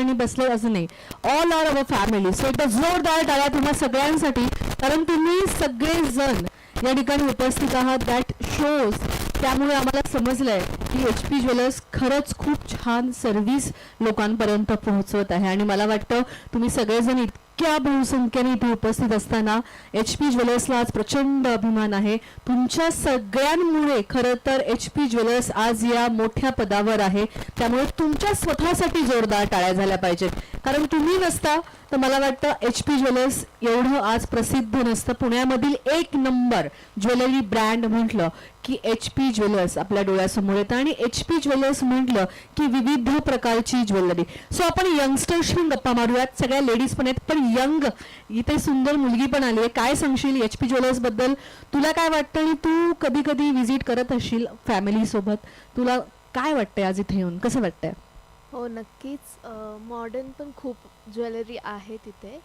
आणि बसले असं नाही all are our family so एकदा जोरदार टाळ्या तुम्हा सगळ्यांसाठी कारण तुम्ही सगळेजण या ठिकाणी उपस्थित आहात. दॅट शोज त्यामुळे आम्हाला समजलंय की एच पी ज्वेलर्स खरंच खूप छान सर्व्हिस लोकांपर्यंत पोहोचवत आहे. आणि मला वाटतं तुम्ही सगळेजण इतक्या बहुसंख्येने इथे उपस्थित असताना एच पी ज्वेलर्सला आज प्रचंड अभिमान आहे. तुमच्या सगळ्यांमुळे खरं तर एच पी ज्वेलर्स आज या मोठ्या पदावर आहे. त्यामुळे तुमच्या स्वतःसाठी जोरदार टाळ्या झाल्या पाहिजेत. कारण तुम्ही नसता तर मला वाटतं एच पी ज्वेलर्स एवढं आज प्रसिद्ध नसतं. पुण्यामधील एक नंबर ज्वेलरी ब्रँड म्हटलं की एच पी ज्वेलर्स आपल्या डोळ्यासमोर येतं आणि एच पी ज्वेलर्स म्हटलं की विविध प्रकारची ज्वेलरी. सो आपण यंगस्टर्सशी गप्पा मारूयात. सगळ्या लेडीज पण आहेत पण यंग. इथे सुंदर मुलगी पण आली आहे. काय सांगशील एच पी ज्वेलर्सबद्दल? तुला काय वाटतं आणि तू कधी कधी व्हिजिट करत असशील फॅमिली सोबत? तुला काय वाटतंय आज इथे येऊन? कसं वाटतंय? हो नक्कीच. मॉडर्न पण खूप ज्वेलरी आहे तिथे.